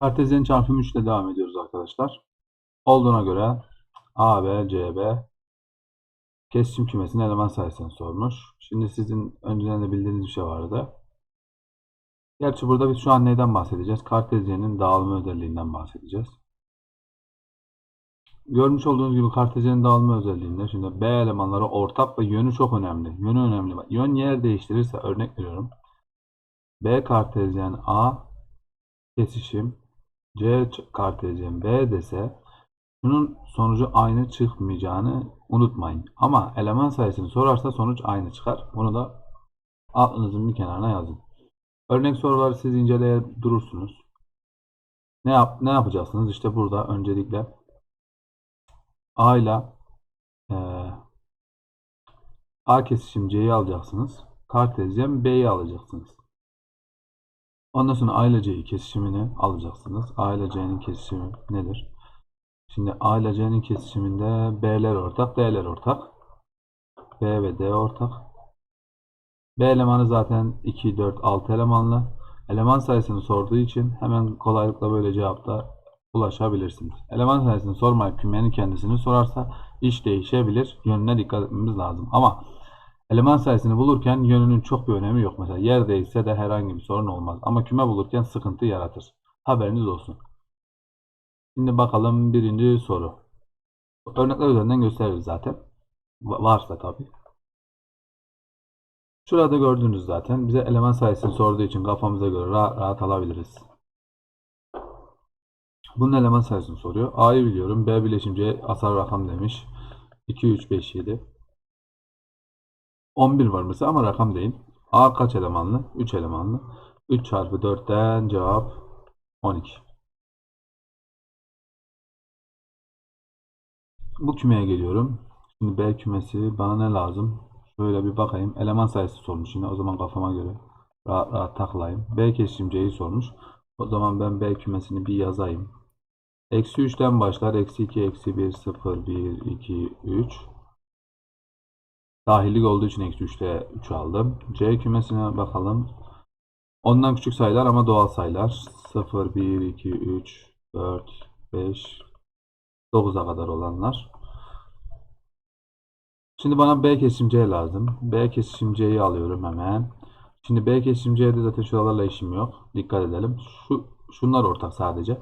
Kartezyen çarpım 3 ile devam ediyoruz arkadaşlar. Olduğuna göre A, B, C, B kesişim kümesinin eleman sayısını sormuş. Şimdi sizin önceden de bildiğiniz bir şey vardı. Gerçi burada biz şu an neyden bahsedeceğiz? Kartezyenin dağılma özelliğinden bahsedeceğiz. Görmüş olduğunuz gibi kartezyenin dağılma özelliğinde şimdi B elemanları ortak ve yönü çok önemli. Yönü önemli. Yön yer değiştirirse örnek veriyorum. B kartezyen A kesişim C kartezyen B dese şunun sonucu aynı çıkmayacağını unutmayın. Ama eleman sayısını sorarsa sonuç aynı çıkar. Bunu da aklınızın bir kenarına yazın. Örnek soruları siz inceleye durursunuz. Ne yap ne yapacaksınız? İşte burada öncelikle A ile eee, A kesişim C'yi alacaksınız. Kartezyen B'yi alacaksınız. Ondan sonra A kesişimini alacaksınız. A ile kesişimi nedir? Şimdi A ile kesişiminde B'ler ortak, D'ler ortak. B ve D ortak. B elemanı zaten 2, 4, 6 elemanlı. Eleman sayısını sorduğu için hemen kolaylıkla böyle cevapta ulaşabilirsiniz. Eleman sayısını sormayıp kümenin kendisini sorarsa iş değişebilir. Yönüne dikkat etmemiz lazım. Ama eleman sayısını bulurken yönünün çok bir önemi yok. Mesela yer değişse de herhangi bir sorun olmaz. Ama küme bulurken sıkıntı yaratır. Haberiniz olsun. Şimdi bakalım birinci soru. Örnekler üzerinden gösteririz zaten. Va- Varsa tabii. Şurada gördünüz zaten. Bize eleman sayısını sorduğu için kafamıza göre rahat, rahat alabiliriz. Bunun eleman sayısını soruyor. A'yı biliyorum. B bileşim C asal rakam demiş. 2, 3, 5, 7. 11 var mesela ama rakam değil. A kaç elemanlı? 3 elemanlı. 3 çarpı 4'ten cevap 12. Bu kümeye geliyorum. Şimdi B kümesi bana ne lazım? Şöyle bir bakayım. Eleman sayısı sormuş yine. O zaman kafama göre rahat rahat takılayım. B kesişim C'yi sormuş. O zaman ben B kümesini bir yazayım. Eksi 3'ten başlar. Eksi 2, eksi 1, 0, 1, 2, 3. Dahillik olduğu için eksi 3'te 3 aldım. C kümesine bakalım. Ondan küçük sayılar ama doğal sayılar. 0, 1, 2, 3, 4, 5, 9'a kadar olanlar. Şimdi bana B kesişim C lazım. B kesişim C'yi alıyorum hemen. Şimdi B kesişim C'de zaten şuralarla işim yok. Dikkat edelim. Şu, şunlar ortak sadece.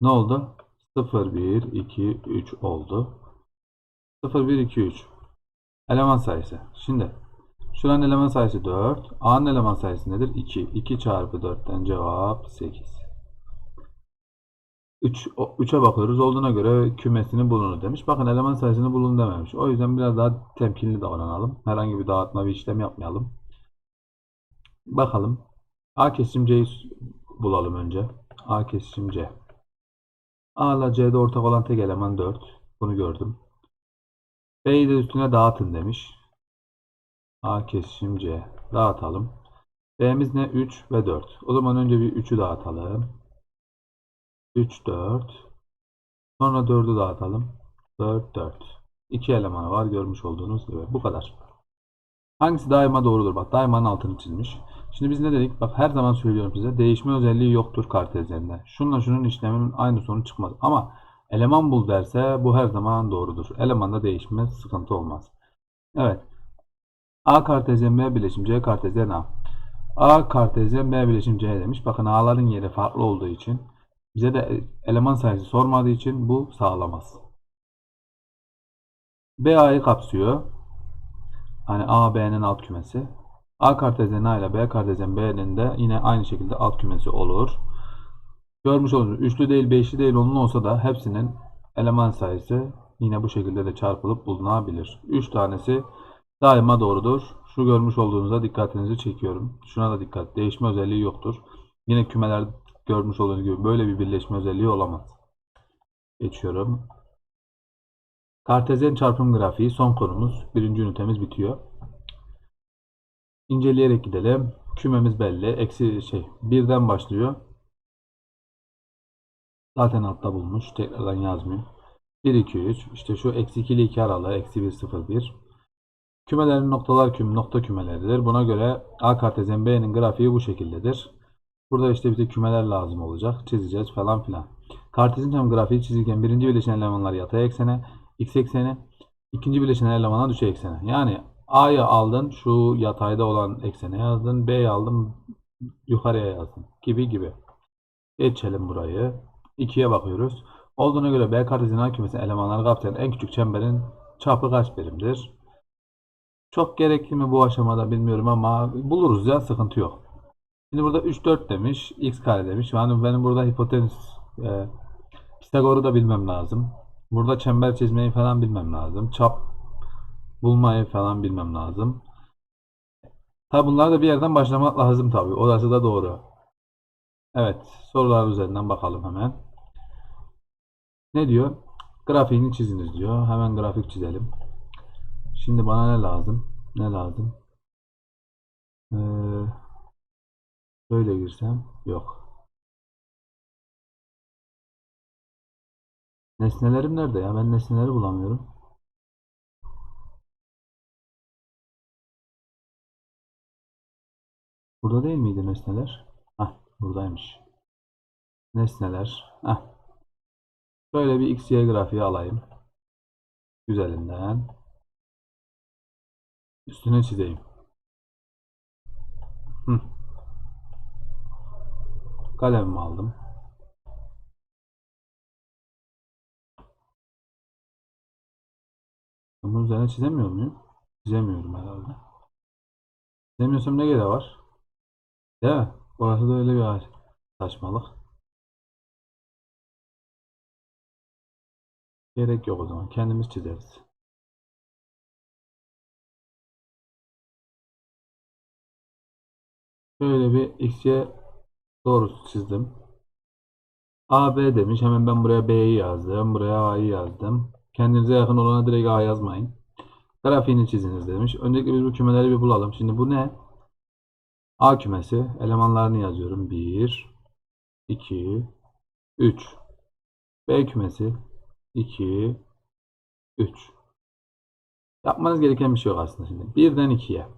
Ne oldu? 0, 1, 2, 3 oldu. 0, 1, 2, 3. Eleman sayısı. Şimdi şuranın eleman sayısı 4. A'nın eleman sayısı nedir? 2. 2 çarpı 4'ten cevap 8. 3, 3'e bakıyoruz. Olduğuna göre kümesini bulunu demiş. Bakın eleman sayısını bulun dememiş. O yüzden biraz daha temkinli davranalım. Herhangi bir dağıtma bir işlem yapmayalım. Bakalım. A kesişim C'yi bulalım önce. A kesişim C. A ile C'de ortak olan tek eleman 4. Bunu gördüm. B'yi de üstüne dağıtın demiş. A kesişim C. Dağıtalım. B'miz ne? 3 ve 4. O zaman önce bir 3'ü dağıtalım. 3, 4. Sonra 4'ü dağıtalım. 4, 4. 2 elemanı var görmüş olduğunuz gibi. Bu kadar. Hangisi daima doğrudur? Bak daimanın altını çizmiş. Şimdi biz ne dedik? Bak her zaman söylüyorum size. Değişme özelliği yoktur kartezyende. Şunla şunun işleminin aynı sonuç çıkmaz. Ama eleman bul derse bu her zaman doğrudur. Elemanda değişme sıkıntı olmaz. Evet. A kartezyen B bileşim C kartezyen A. A kartezyen B bileşim C demiş. Bakın A'ların yeri farklı olduğu için bize de eleman sayısı sormadığı için bu sağlamaz. B A'yı kapsıyor. Hani A B'nin alt kümesi. A kartezyen A ile B kartezyen B'nin de yine aynı şekilde alt kümesi olur. Görmüş olduğunuz üçlü değil beşli değil onlu olsa da hepsinin eleman sayısı yine bu şekilde de çarpılıp bulunabilir. 3 tanesi daima doğrudur. Şu görmüş olduğunuzda dikkatinizi çekiyorum. Şuna da dikkat. Değişme özelliği yoktur. Yine kümeler görmüş olduğunuz gibi böyle bir birleşme özelliği olamaz. Geçiyorum. Kartezyen çarpım grafiği son konumuz. Birinci ünitemiz bitiyor. İnceleyerek gidelim. Kümemiz belli. Eksi şey birden başlıyor. Zaten altta bulmuş. Tekrardan yazmıyor. 1, 2, 3. İşte şu eksi 2 ile 2 aralığı. Eksi 1, 0, 1. Kümelerin noktalar küm nokta kümeleridir. Buna göre A kartezyen B'nin grafiği bu şekildedir. Burada işte bize kümeler lazım olacak. Çizeceğiz falan filan. Kartezin tam grafiği çizirken birinci bileşen elemanlar yatay eksene, x ekseni, ikinci bileşen elemanlar düşey eksene. Yani A'yı aldın şu yatayda olan eksene yazdın. B'yi aldın yukarıya yazdın. Gibi gibi. Geçelim burayı. 2'ye bakıyoruz. Olduğuna göre B kartezin A kümesinin elemanları kapsayan en küçük çemberin çapı kaç birimdir? Çok gerekli mi bu aşamada bilmiyorum ama buluruz ya sıkıntı yok. Şimdi burada 3 4 demiş, x kare demiş. Yani benim burada hipotenüs e, Pisagor'u da bilmem lazım. Burada çember çizmeyi falan bilmem lazım. Çap bulmayı falan bilmem lazım. Tabi bunlar da bir yerden başlamak lazım tabi. Orası da doğru. Evet, sorular üzerinden bakalım hemen. Ne diyor? Grafiğini çiziniz diyor. Hemen grafik çizelim. Şimdi bana ne lazım? Ne lazım? Ee, böyle girsem yok. Nesnelerim nerede ya? Ben nesneleri bulamıyorum. Burada değil miydi nesneler? Hah, buradaymış. Nesneler. Hah. Böyle bir x, y grafiği alayım. Güzelinden. Üstüne çizeyim. Hı. Kalemimi aldım. Bunun üzerine çizemiyor muyum? Çizemiyorum herhalde. Çizemiyorsam ne gereği var? Değil mi? Orası da öyle bir saçmalık. Gerek yok o zaman. Kendimiz çizeriz. Şöyle bir xy doğrusu çizdim. AB demiş. Hemen ben buraya B'yi yazdım. Buraya A'yı yazdım. Kendinize yakın olana direkt A yazmayın. Grafiğini çiziniz demiş. Öncelikle biz bu kümeleri bir bulalım. Şimdi bu ne? A kümesi. Elemanlarını yazıyorum. 1, 2, 3. B kümesi. 2, 3. Yapmanız gereken bir şey yok aslında şimdi. 1'den 2'ye.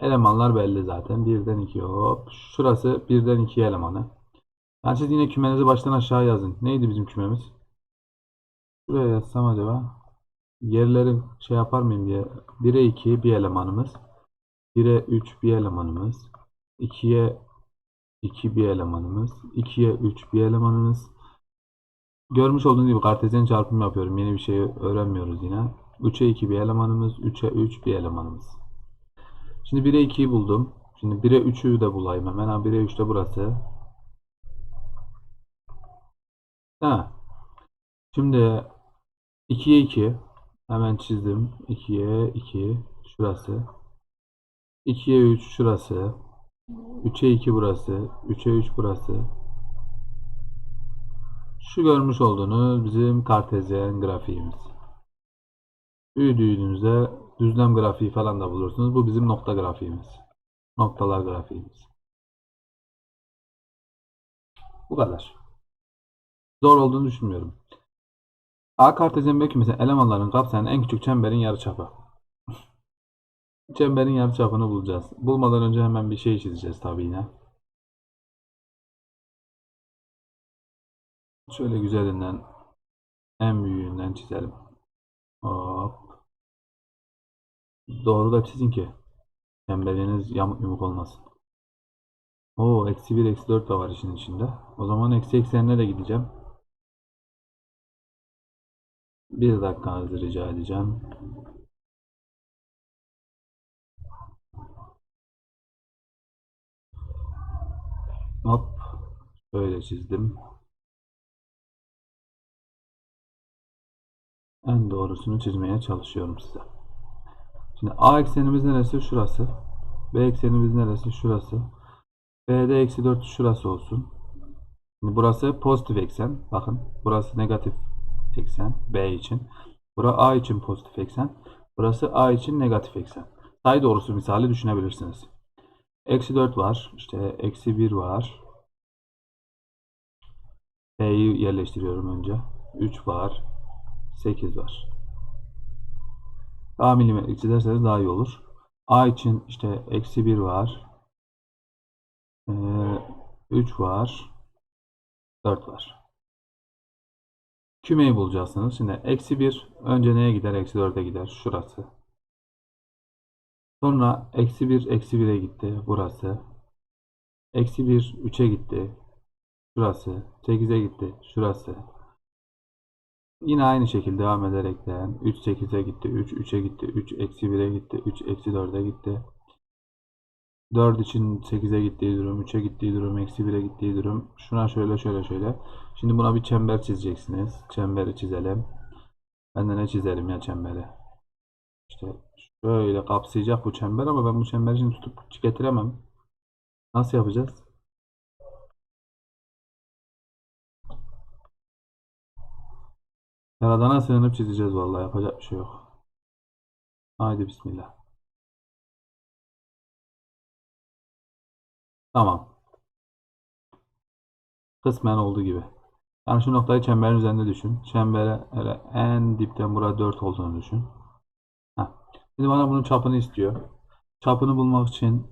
Elemanlar belli zaten. 1'den 2'ye hop. Şurası 1'den 2 elemanı. Yani siz yine kümenizi baştan aşağı yazın. Neydi bizim kümemiz? Şuraya yazsam acaba yerleri şey yapar mıyım diye 1'e 2 bir elemanımız 1'e 3 bir elemanımız 2'ye 2 bir elemanımız 2'ye 3 bir elemanımız görmüş olduğunuz gibi kartezyen çarpım yapıyorum. Yeni bir şey öğrenmiyoruz yine. 3'e 2 bir elemanımız 3'e 3 bir elemanımız. Şimdi 1'e 2'yi buldum. Şimdi 1'e 3'ü de bulayım hemen. Ha 1'e 3 de burası. Ha. Şimdi 2'ye 2 hemen çizdim. 2'ye 2 şurası. 2'ye 3 şurası. 3'e 2 burası. 3'e 3 burası şu görmüş olduğunuz bizim kartezyen grafiğimiz büyüdüğünüzde düzlem grafiği falan da bulursunuz bu bizim nokta grafiğimiz noktalar grafiğimiz bu kadar zor olduğunu düşünmüyorum A kartezyen B kümesi elemanların kapsayan en küçük çemberin yarıçapı. Çemberin yarıçapını bulacağız. Bulmadan önce hemen bir şey çizeceğiz tabii yine. Şöyle güzelinden en büyüğünden çizelim. Hop. Doğru da çizin ki çemberiniz yamuk yumuk olmasın. Oo, eksi 1, eksi 4 de var işin içinde. O zaman eksi eksenine de gideceğim. Bir dakikanızı rica edeceğim. Hop. Böyle çizdim. En doğrusunu çizmeye çalışıyorum size. Şimdi A eksenimiz neresi? Şurası. B eksenimiz neresi? Şurası. B'de eksi 4 şurası olsun. Şimdi burası pozitif eksen. Bakın burası negatif eksen B için. Burası A için pozitif eksen. Burası A için negatif eksen. Sayı doğrusu misali düşünebilirsiniz. Eksi 4 var. İşte eksi 1 var. B'yi yerleştiriyorum önce. 3 var. 8 var. Daha milimetrik çizerseniz daha iyi olur. A için işte eksi 1 var. Ee, 3 var. 4 var. Kümeyi bulacaksınız. Şimdi eksi 1 önce neye gider? Eksi 4'e gider. Şurası. Sonra eksi 1 eksi 1'e gitti. Burası. Eksi 1 3'e gitti. Şurası. 8'e gitti. Şurası. Yine aynı şekilde devam ederekten 3 8'e gitti. 3 3'e gitti. 3 eksi 1'e gitti. 3 eksi 4'e gitti. 4 için 8'e gittiği durum, 3'e gittiği durum, eksi 1'e gittiği durum. Şuna şöyle şöyle şöyle. Şimdi buna bir çember çizeceksiniz. Çemberi çizelim. Ben de ne çizelim ya çemberi? İşte şöyle kapsayacak bu çember ama ben bu çemberi şimdi tutup getiremem. Nasıl yapacağız? Yaradana sığınıp çizeceğiz vallahi yapacak bir şey yok. Haydi bismillah. Tamam. Kısmen olduğu gibi. Yani şu noktayı çemberin üzerinde düşün. Çembere öyle en dipten burada 4 olduğunu düşün. Heh. Şimdi bana bunun çapını istiyor. Çapını bulmak için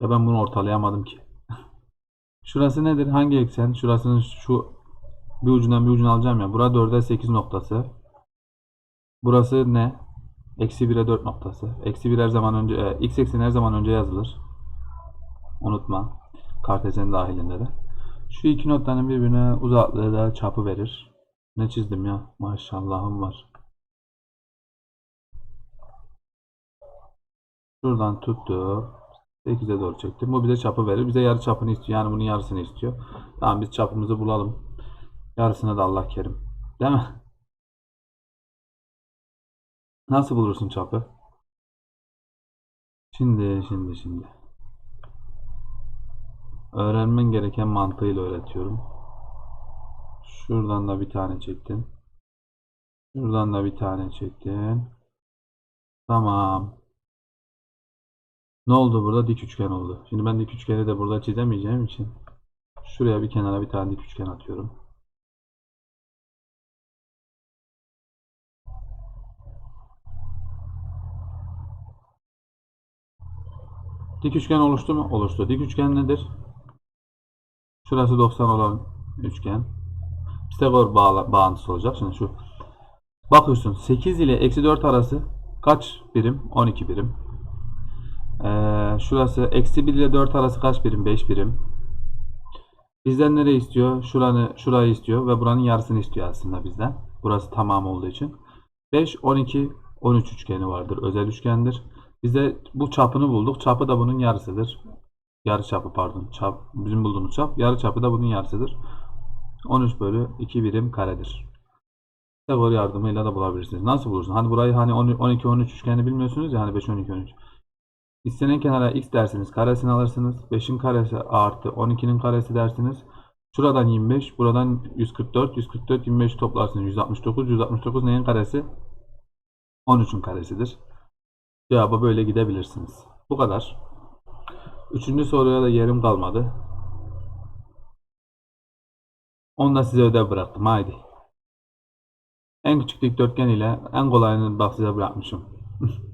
ya ben bunu ortalayamadım ki. Şurası nedir? Hangi eksen? Şurasının şu bir ucundan bir ucunu alacağım ya. Burada 4'e 8 noktası. Burası ne? Eksi 1'e 4 noktası. Eksi 1 her zaman önce, e, x ekseni her zaman önce yazılır. Unutma. Kartezyen dahilinde de. Şu iki noktanın birbirine uzaklığı da çapı verir. Ne çizdim ya? Maşallahım var. Şuradan tuttu. 8'e doğru çektim. Bu bize çapı verir. Bize yarı çapını istiyor. Yani bunun yarısını istiyor. Tamam biz çapımızı bulalım. Yarısını da Allah kerim. Değil mi? Nasıl bulursun çapı? Şimdi, şimdi, şimdi. Öğrenmen gereken mantığıyla öğretiyorum. Şuradan da bir tane çektin. Şuradan da bir tane çektin. Tamam. Ne oldu burada? Dik üçgen oldu. Şimdi ben dik üçgeni de burada çizemeyeceğim için şuraya bir kenara bir tane dik üçgen atıyorum. Dik üçgen oluştu mu? Oluştu. Dik üçgen nedir? Şurası 90 olan üçgen. Pisagor bağıntısı olacak. Şimdi şu. Bakıyorsun 8 ile eksi 4 arası kaç birim? 12 birim. Ee, şurası eksi 1 ile 4 arası kaç birim? 5 birim. Bizden nereye istiyor? Şuranı, şurayı istiyor ve buranın yarısını istiyor aslında bizden. Burası tamam olduğu için. 5, 12, 13 üçgeni vardır. Özel üçgendir. Bize bu çapını bulduk. Çapı da bunun yarısıdır. Yarı çapı pardon. Çap, bizim bulduğumuz çap. Yarı çapı da bunun yarısıdır. 13 bölü 2 birim karedir. Pisagor yardımıyla da bulabilirsiniz. Nasıl bulursun? Hani burayı hani 12 13 üçgeni bilmiyorsunuz ya hani 5 12 13. İstenen kenara x dersiniz. Karesini alırsınız. 5'in karesi artı 12'nin karesi dersiniz. Şuradan 25, buradan 144, 144, 25 toplarsınız. 169, 169 neyin karesi? 13'ün karesidir. Cevaba böyle gidebilirsiniz. Bu kadar. Üçüncü soruya da yerim kalmadı. Onu da size ödev bıraktım. Haydi. En küçük dikdörtgen ile en kolayını bak size bırakmışım.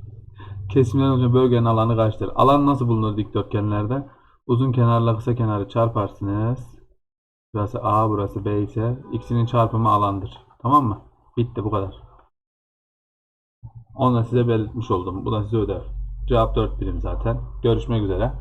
Kesimden oluşan bölgenin alanı kaçtır? Alan nasıl bulunur dikdörtgenlerde? Uzun kenarla kısa kenarı çarparsınız. Burası A, burası B ise ikisinin çarpımı alandır. Tamam mı? Bitti bu kadar. Onu da size belirtmiş oldum. Bu da size ödev. Cevap 4 birim zaten. Görüşmek üzere.